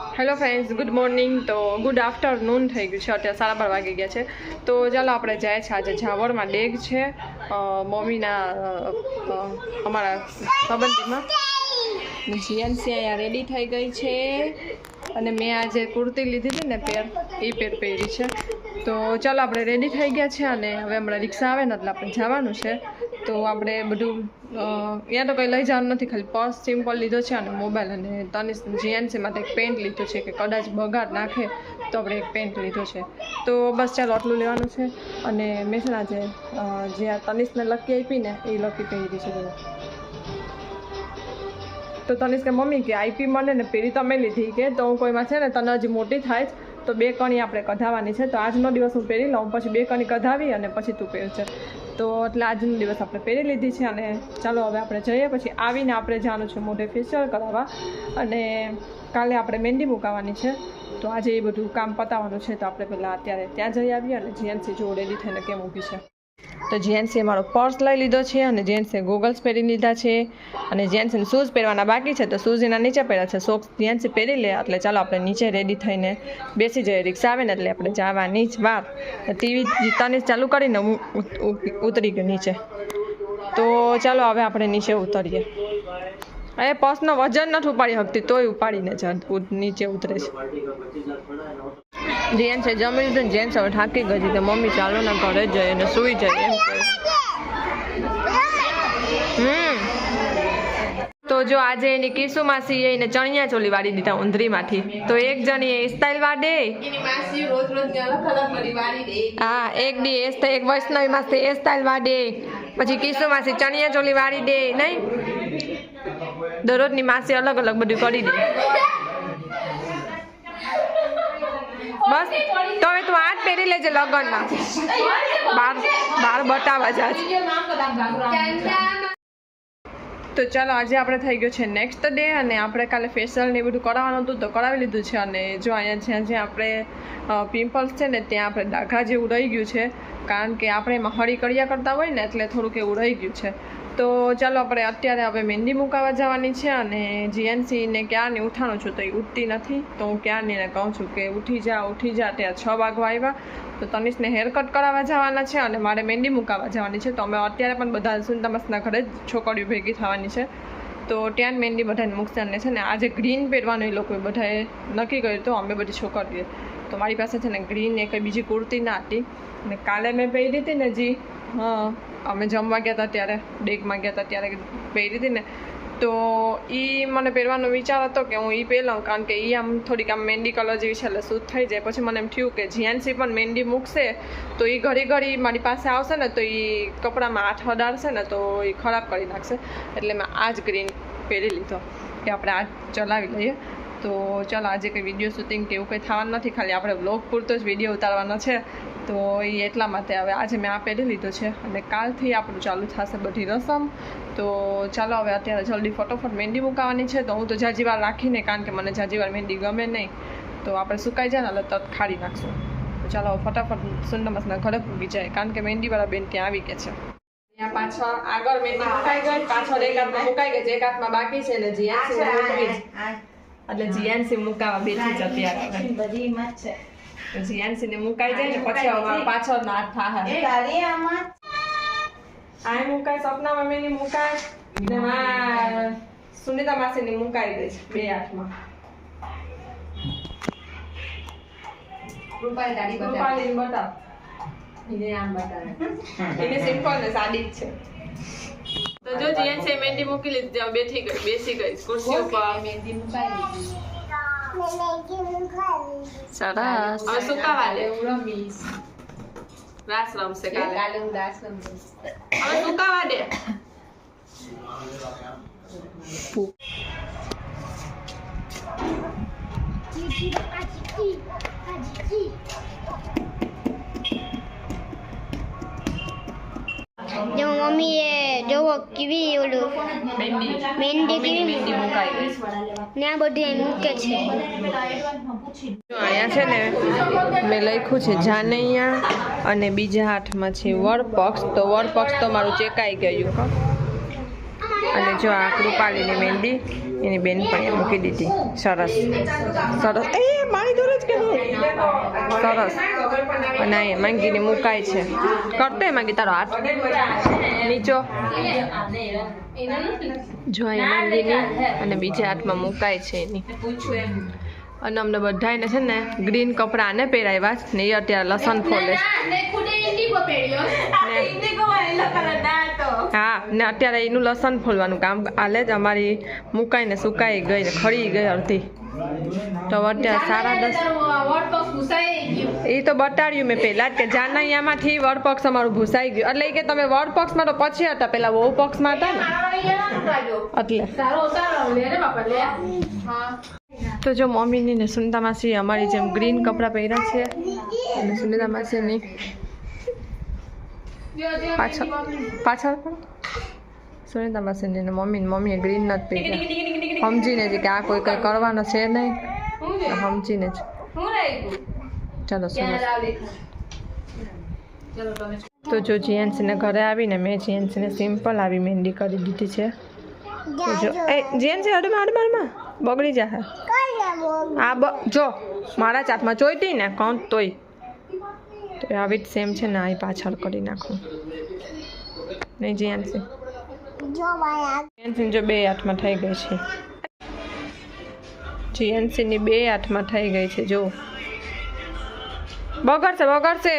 Hello friends good morning તો good afternoon થઈ ગયું છે. અત્યારે સાડા બાર વાગી ગયા છે. તો ચાલો આપણે જાય છે. આજે ઝાવરમાં ડેગ છે. મમ્મીના અમારા સંબંધીમાં. જીએનસી અહીંયા રેડી થઈ ગઈ છે. અને મેં આજે કુર્તી લીધી હતી ને, પેર, એ પેર પહેરી છે. તો ચાલો આપણે રેડી થઈ ગયા છે અને હવે હમણાં રિક્ષા આવે ને એટલે આપણે જવાનું છે. તો આપણે બધું અહીંયા તો કંઈ લઈ જવાનું નથી, ખાલી પર્સ, સિમ્પલ લીધો છે અને મોબાઈલ અને તનિષ જીએનસી માટે એક પેન્ટ લીધું છે કે કદાચ બગાડ નાખે, તો આપણે એક પેન્ટ લીધો છે. તો બસ ચાલો આટલું લેવાનું છે અને મેં છે જે આ તનિષને લકી આપી ને એ લકી પહેરી છે બધા. તો તનિષ કે, મમ્મી, કે આઈપી મને ને પહેરી તમે લીધી કે, તો હું કોઈમાં છે ને તને હજી મોટી થાય જ, તો બે કણી આપણે કઢાવવાની છે, તો આજનો દિવસ હું પહેરી લઉં, પછી બે કણી કઢાવી અને પછી તું પહેરશે તો એટલે આજનો દિવસ આપણે પહેરી લીધી છે અને ચાલો હવે આપણે જઈએ પછી આવીને આપણે જવાનું છે મોઢે ફેશિયલ કરાવવા. અને કાલે આપણે મહેંદી મુકાવવાની છે. તો આજે એ બધું કામ પતાવવાનું છે તો આપણે પહેલાં અત્યારે ત્યાં જઈ આવીએ અને જીએનસી જો થઈને કેમ ઊભી છે. તો જેન્ટ્સે મારો પર્સ લઈ લીધો છે અને જેન્ટ્સે ગોગલ્સ પહેરી લીધા છે અને જેન્ટ્સને શૂઝ પહેરવાના બાકી છે તો શૂઝ એના નીચે પહેર્યા છે. સોક્સ જેન્ટ્સે પહેરી લે એટલે ચાલો આપણે નીચે રેડી થઈને બેસી જઈએ રિક્ષા આવે ને એટલે આપણે જવાની જ વાર ટીવી તને ચાલુ કરીને હું ઉત- ઉત- ઉતરી ગઈ નીચે. તો ચાલો હવે આપણે નીચે ઉતરીએ. એ પર્સનો વજન નથી ઉપાડી શકતી, તોય ઉપાડીને જ નીચે ઉતરે છે. જેન્ટ્સ છે જમી લીધું જેન હવે થાકી ગઈ તો મમ્મી ચાલો ને ઘરે જઈએ અને સૂઈ જઈએ એમ હમ. તો જો આજે એની કિસુ માસી એને ચણિયા ચોલી વાળી દીધા ઉંધરીમાંથી. તો એક જણી એ સ્ટાઇલ વાડે હા એક દી એ એક વૈષ્ણવી માસી એ સ્ટાઇલ વાડે પછી કિસુ માસી ચણિયા ચોલી વાળી દે નહીં? દરરોજની માસી અલગ અલગ બધું કરી દે. બસ, તો હવે તું આજ પહેરી લેજે લગ્નમાં. બાર બાર બતાવવા જા તો ચાલો, આજે આપણે થઈ ગયો છે નેક્સ્ટ ડે અને આપણે કાલે ફેશિયલ ને બધું કરાવવાનું હતું, તો કરાવી લીધું છે. અને જો અહીંયા જ્યાં જ્યાં આપણે પિમ્પલ્સ છે ને, ત્યાં આપણે ડાઘા જેવું રહી ગયું છે. કારણ કે આપણે એમાં હળી કર્યા કરતા હોય ને, એટલે થોડુંક એવું રહી ગયું છે. તો ચાલો આપણે અત્યારે હવે મહેંદી મુકાવા જવાની છે અને જીએનસીને ક્યારની ઉઠાણું છું તો એ ઉઠતી નથી. તો હું ક્યારની એને કહું છું કે ઉઠી જા ઉઠી જા, ત્યાં છ વાગવા આવ્યા. તો તનિષને હેર કટ કરાવવા જવાના છે અને મારે મહેંદી મુકાવવા જવાની છે. તો અમે અત્યારે પણ બધા સુનતમસના ઘરે જ છોકરીઓ ભેગી થવાની છે. તો ત્યાં મહેંદી બધાને મૂકશે છે ને આજે ગ્રીન પહેરવાનું એ લોકોએ બધાએ નક્કી કર્યું તો અમે બધી છોકરીઓ તો મારી પાસે છે ને ગ્રીન એ કંઈ બીજી કુર્તી ના હતી. અને કાલે મેં પહેરી હતી ને જી, હા અમે જમવા ગયા હતા ત્યારે, ડેકમાં ગયા હતા ત્યારે પહેરી હતી ને, તો એ મને પહેરવાનો વિચાર હતો કે હું એ પહેરી કારણ કે એ આમ થોડીક આમ મહેંદી કલર જેવી છે, એટલે સૂટ થઈ જાય. પછી મને એમ થયું કે જીએનસી પણ મહેંદી મૂકશે, તો એ ઘડી ઘડી મારી પાસે આવશે ને, તો એ કપડામાં આઠ અડાડશે ને, તો એ ખરાબ કરી નાખશે. એટલે મેં આ જ ગ્રીન પહેરી લીધો, કે આપણે આ ચલાવી લઈએ. તો ચાલો, આજે કંઈ વીડિયો શૂટિંગ કે એવું કંઈ થવાનું નથી, ખાલી આપણે બ્લોગ પૂરતો જ વીડિયો ઉતારવાનો છે. તો એ એટલા માટે હવે આજે મેં આ પહેરી લીધો છે અને કાલથી આપણું ચાલુ થશે બધી રસમ. તો ચાલો હવે અત્યારે જલ્દી ફટોફટ મહેંદી મુકાવાની છે. તો હું તો જાજીવાર રાખીને કારણ કે મને જાજીવાર મહેંદી ગમે નહીં તો આપણે સુકાઈ જાય ને એટલે તરત ખાડી નાખશું. તો ચાલો ફટાફટ સુંદરમસના ઘરે પૂગી જાય કારણ કે મહેંદીવાળા બેન ત્યાં આવી ગયા છે. ત્યાં પાછળ આગળ મહેંદી મુકાઈ ગઈ પાછળ એક હાથમાં મુકાઈ ગઈ છે એક હાથમાં બાકી છે ને જીએનસી એટલે જીએનસી મુકાવા બેઠી જ અત્યારે હવે. જીએનસી ને મુકાઈ જાય ને પછી હવે મારો પાછળનો હાથ થાય આ મુકાય સપનામાં મેની મુકાય ને માં સુનિતા માસીની મુકાઈ દે છે બે હાથમાં રૂપાલીને બતાવ એને સિમ્પલ ને સાદી જ છે તો જો જીએનસી મહેંદી મૂકી લીધી બેઠી ગઈ બેસી ગઈ ખુરશી ઉપર સરસ હવે સુકાવા દે રાસ રમશે કાલે હવે સુકાવા દે જો કેવી ઓલું મહેંદી કેવી? મહેંદી મુકાઈ ને આ બધું એમ મૂકે છે. અહીંયા છે ને મેં લખ્યું છે જાનૈયા અને બીજા હાથમાં છે વરપક્ષ તો વરપક્ષ તો મારું ચેકાઈ ગયું અને જો આ કૃપાલીની મહેંદી એની બેન પણ મૂકી દીધી. સરસ. સરસ. એ મારી દોર જ કે હું સરસ. અને અહીંયા માંગીને મુકાય છે. કરતો એ માંગી તારો હાથ. નીચો. જો એ માંગીની અને બીજા હાથમાં મુકાય છે એની. અને અમને બધાને છે ને ગ્રીન કપડાં ને પહેરાવ્યા ને એ અત્યારે લસણ ફોલે છે. ને અત્યારે એનું લસણ ફોલવાનું કામ આલે જ અમારી મુકાઈને સુકાઈ ગઈ ને ખરી ગઈ અડધી. તો અત્યારે સારા દસ એ તો બતાડ્યું મેં પહેલા જ કે જાનૈયામાંથી વડ પક્ષ અમારું ભૂસાઈ ગયું. એટલે કે તમે વડપક્ષમાં તો પછી હતા, પેલા વહુ પક્ષમાં હતા ને. એટલે. તો જો મમ્મીની ને સુનિતા માસી અમારી જેમ ગ્રીન કપડાં પહેર્યા છે. અને સુનિતા માસીની પાછળ પાછળ સુનિતા માસીની ને મમ્મી મમ્મીએ ગ્રીન નથી પી સમજીને જ કે આ કોઈ કંઈ કરવાનો છે નહીં. તો સમજીને જ. ચાલો તો જો જીએનસીને ઘરે આવીને મેં જીએનસીને સિમ્પલ આવી મહેંદી કરી દીધી છે. તો જો એ જીએનસી હડમાં હડમાં હડમાં બગડી જશે આ બ જો મારા જ હાથમાં ચોઈતી ને કોણ તોય. તો આવી જ સેમ છે ને આ પાછળ કરી નાખું. નહીં જીએનસી. બે હાથમાં થઈ ગઈ છે. જીએનસીની બે હાથમાં થઈ ગઈ છે જો બગડશે બગડશે.